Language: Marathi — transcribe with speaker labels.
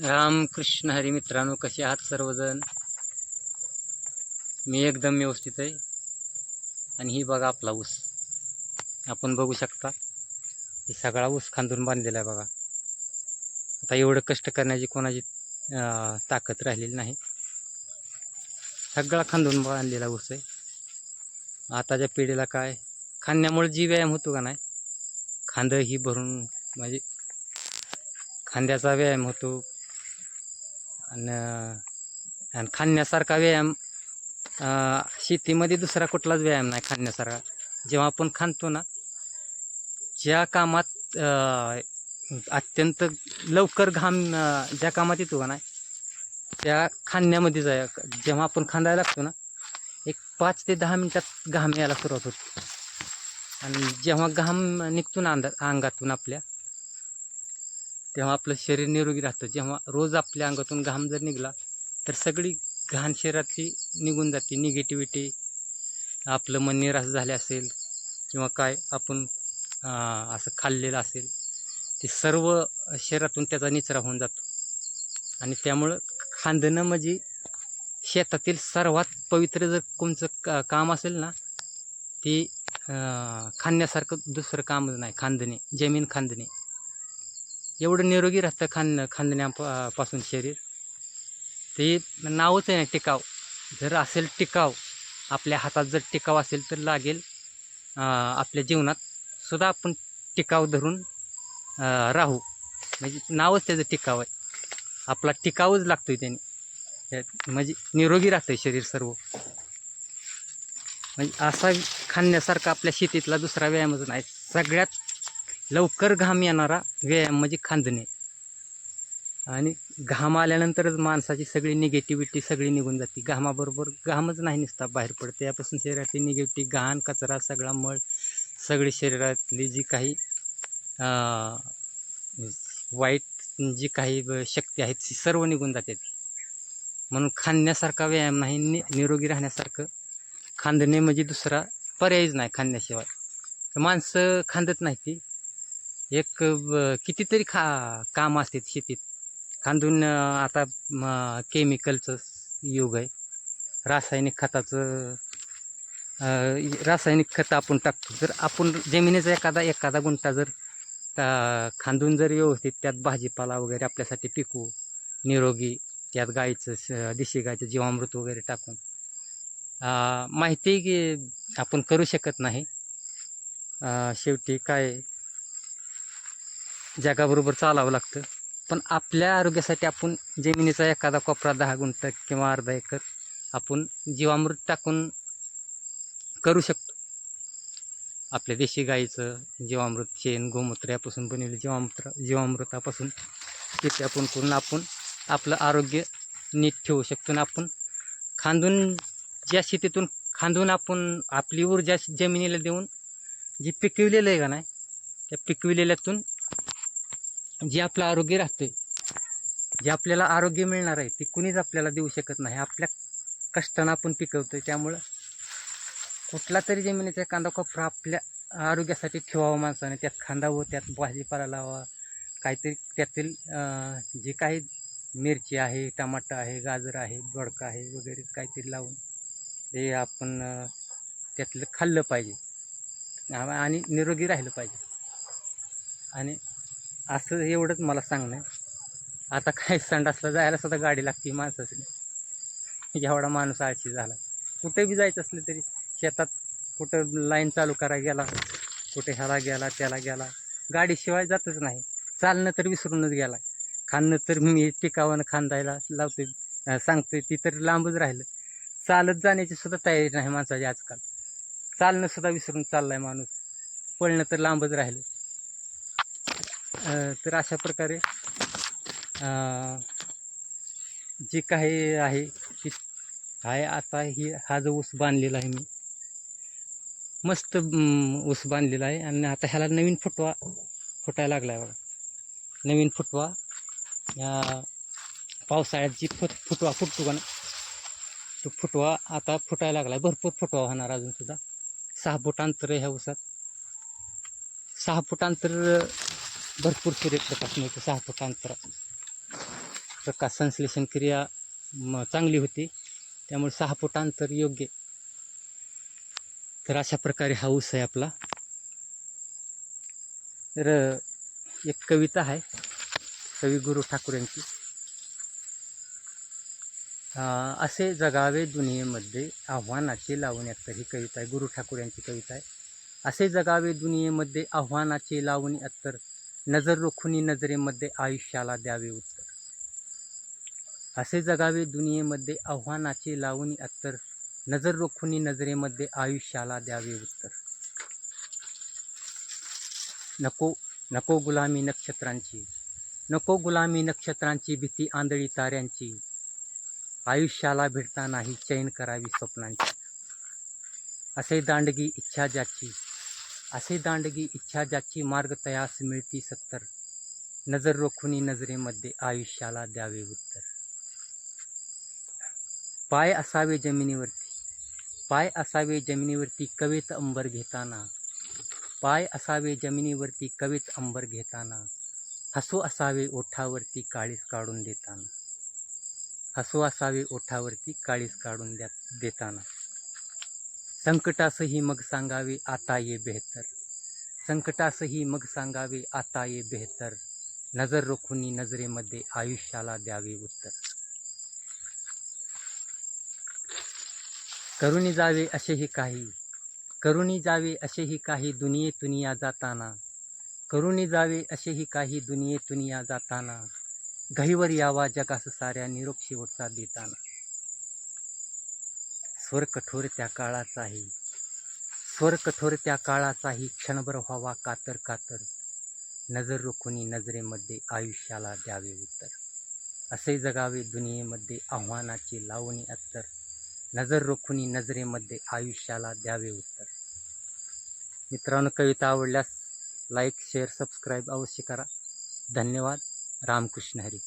Speaker 1: रामकृष्ण हरी मित्रांनो कसे आहात सर्वजण? मी एकदम व्यवस्थित आहे. आणि ही बघा आपला ऊस. आपण बघू शकता हे सगळा ऊस खांदून बांधलेला आहे बघा. आता एवढं कष्ट करण्याची कोणाची ताकद राहिलेली नाही. सगळा खांदून बांधलेला ऊस आहे. आताच्या पिढीला काय खांद्यामुळे जी व्यायाम होतो का नाही खांदं ही भरून म्हणजे खांद्याचा व्यायाम होतो आणि आणि खाण्यासारखा व्यायाम शेतीमध्ये दुसरा कुठलाच व्यायाम नाही खाण्यासारखा. जेव्हा आपण खाणतो ना ज्या कामात अत्यंत लवकर घाम ज्या कामात येतो का नाही त्या खाण्यामध्ये जाय जेव्हा आपण खांदायला लागतो ना एक पाच ते दहा मिनटात घाम यायला सुरुवात होते. आणि जेव्हा घाम निघतो ना अंदा अंगातून आपल्या तेव्हा आपलं शरीर निरोगी राहतं. जेव्हा रोज आपल्या अंगातून घाम जर निघाला तर सगळी घाण शरीरातली निघून जाते. निगेटिव्हिटी आपलं मन निराश झाले असेल किंवा काय आपण असं खाल्लेलं असेल ते सर्व शरीरातून त्याचा निचरा होऊन जातो. आणि त्यामुळं खांदणं म्हणजे शेतातील सर्वात पवित्र जर कोणचं का काम असेल ना ती अं, खाण्यासारखं दुसरं कामच नाही. खांदणे जमीन खांदणे. एवढं निरोगी राहतं खांद खांदण्यापासून शरीर. ते नावच आहे ना टिकाव. जर असेल टिकाव आपल्या हातात जर टिकाव असेल तर लागेल आपल्या जीवनात. सुद्धा आपण टिकाव धरून राहू. म्हणजे नावच त्याचं टिकाव आहे. आपला टिकावच लागतोय त्याने. म्हणजे निरोगी राहतं शरीर सर्व. म्हणजे असा खाण्यासारखा आपल्या शेतीतला दुसरा व्यायामच नाही. सगळ्यात लवकर घाम येणारा व्यायाम म्हणजे खांदणे. आणि घाम आल्यानंतरच माणसाची सगळी निगेटिव्हिटी सगळी निघून जाते. घामाबरोबर घामच नाही निसता बाहेर पडते. यापासून शरीरातली निगेटिव्ह घाण कचरा सगळा मळ सगळी शरीरातली जी काही वाईट जी काही शक्ती आहेत ती सर्व निघून जाते. म्हणून खांदण्यासारखा व्यायाम नाही नि निरोगी राहण्यासारखं खांदणे म्हणजे दुसरा पर्यायच नाही खांदण्याशिवाय. तर माणसं खांदत नाही ती. एक कितीतरी खा काम असतात शेतीत. खांदून आता केमिकलचं युग आहे. रासायनिक खताचं रासायनिक खतं आपण टाकतो. जर आपण जमिनीचा एखादा एखादा गुंठा जर खांदून जर व्यवस्थित त्यात भाजीपाला वगैरे आपल्यासाठी पिकू निरोगी त्यात गाईचं देशी गाईचं जीवामृत वगैरे टाकून माहिती आपण करू शकत नाही. शेवटी काय जगाबरोबर चालावं लागतं. पण आपल्या आरोग्यासाठी आपण जमिनीचा एखादा कोपरा दहा गुंठ किंवा अर्धा एकर आपण जीवामृत टाकून करू शकतो. आपल्या देशी गाईचं जीवामृत शेण गोमूत्र यापासून बनवलेलं जीवामृत जीवामृतापासून तिथे आपण करून आपण आपलं आरोग्य नीट ठेवू शकतो. आणि आपण खांदून ज्या शेतीतून खांदून आपण आपली ऊर्जा जमिनीला देऊन जी पिकविलेलं आहे का नाही त्या पिकविलेल्यातून जे आपलं आरोग्य राहतंय जे आपल्याला आरोग्य मिळणार आहे ते कुणीच आपल्याला देऊ शकत नाही. आपल्या कष्टानं आपण पिकवतोय. त्यामुळं कुठला तरी जमिनीचा कांदा कोपरा आपल्या आरोग्यासाठी ठेवावा माणसाने. त्यात खांदावं त्यात भाजीपाला लावा. काहीतरी त्यातील जे काही मिरची आहे टमाटर आहे गाजर आहे दोडका आहे वगैरे काहीतरी लावून ते आपण त्यातलं खाल्लं पाहिजे. आणि निरोगी राहिलं पाहिजे. आणि असं एवढंच मला सांगणं आता काय संडासला जायला सुद्धा गाडी लागते माणसाची एवढा माणूस आळशी झाला. कुठे बी जायचं असलं तरी शेतात कुठं लाईन चालू करायला गेला कुठे ह्याला गेला त्याला गेला. गाडीशिवाय जातच नाही. चालणं तर विसरूनच गेला. खाणं तर मी टिकावानं खांदायला लावतोय सांगते सांगतोय ती तर लांबच राहिलं. चालत जाण्याची सुद्धा तयारी नाही माणसाची आजकाल. चालणं सुद्धा विसरून चाललाय माणूस. पळणं तर लांबच राहिलं. तर अशा प्रकारे जे काही आहे ती आहे आता ही हा जो ऊस बांधलेला आहे मी. मस्त ऊस बांधलेला आहे आणि आता ह्याला नवीन फुटवा फुटायला लागला आहे बघा. नवीन फुटवा पावसाळ्यात जी फुट फुटवा फुटतो का ना तो फुटवा आता फुटायला लागला आहे भरपूर फुटवा होणार अजून सुद्धा. सहा फूट अंतर आहे ह्या ऊसात. सहा फूट अंतर भरपूर सूर्यप्रकाश मिळतो सहा फूट प्रकाश संश्लेषण क्रिया चांगली होती. त्यामुळे सहा फूट अंतर योग्य. तर अशा प्रकारे हा ऊस आहे आपला. तर एक कविता आहे. कवी गुरु ठाकूर यांची. असे जगावे दुनियेमध्ये आव्हानाचे लावण्यात ही कविता आहे. गुरु ठाकूर यांची कविता आहे. असे जगावे दुनियेमध्ये आव्हानाचे लावणी अत्तर नजर रोखुनी नजरेमध्ये आयुष्याला द्यावे उत्तर. असे जगावे दुनियेमध्ये आव्हानाचे लावणी अत्तर. नजर रोखुनी नजरेमध्ये आयुष्याला द्यावे उत्तर. नको नको गुलामी नक्षत्रांची. नको गुलामी नक्षत्रांची भीती आंधळी ताऱ्यांची. आयुष्याला भिडता नाही चैन करावी स्वप्नांची. असे दांडगी इच्छा ज्याची. असे दांडगी इच्छा ज्याची मार्ग तयास मिळती सत्तर. नजर रोखुनी नजरेमध्ये आयुष्याला द्यावे उत्तर. पाय असावे जमिनीवरती. पाय असावे जमिनीवरती कवेत अंबर घेताना. पाय असावे जमिनीवरती कवेत अंबर घेताना. हसू असावे ओठावरती काळीस काढून देताना. हसू असावे ओठावरती काळीस काढून द्या देताना. संकटासही मग सांगावे आता ये बेहतर. संकटासही मग सांगावे आता ये बेहतर. नजर रोखुनी नजरेमध्ये आयुष्याला द्यावे उत्तर. करुणी जावे असेही काही. करुणी जावे असेही काही दुनिये या जाताना. करुणी जावे असेही काही दुनिये या जाताना. घहीवर यावा जगास साऱ्या निरोप शेवटचा देताना. स्वर कठोर त्या काळाचाही स्वर कठोर त्या काळाचाही क्षणभर व्हावा कातर कातर. नजर रोखुनी नजरेमध्ये आयुष्याला द्यावे उत्तर. असे जगावे दुनियेमध्ये आव्हानाची लावणी अत्तर. नजर रोखुनी नजरेमध्ये आयुष्याला द्यावे उत्तर. मित्रांनो कविता आवडल्यास लाईक शेअर सबस्क्राईब अवश्य करा. धन्यवाद. रामकृष्ण हरी.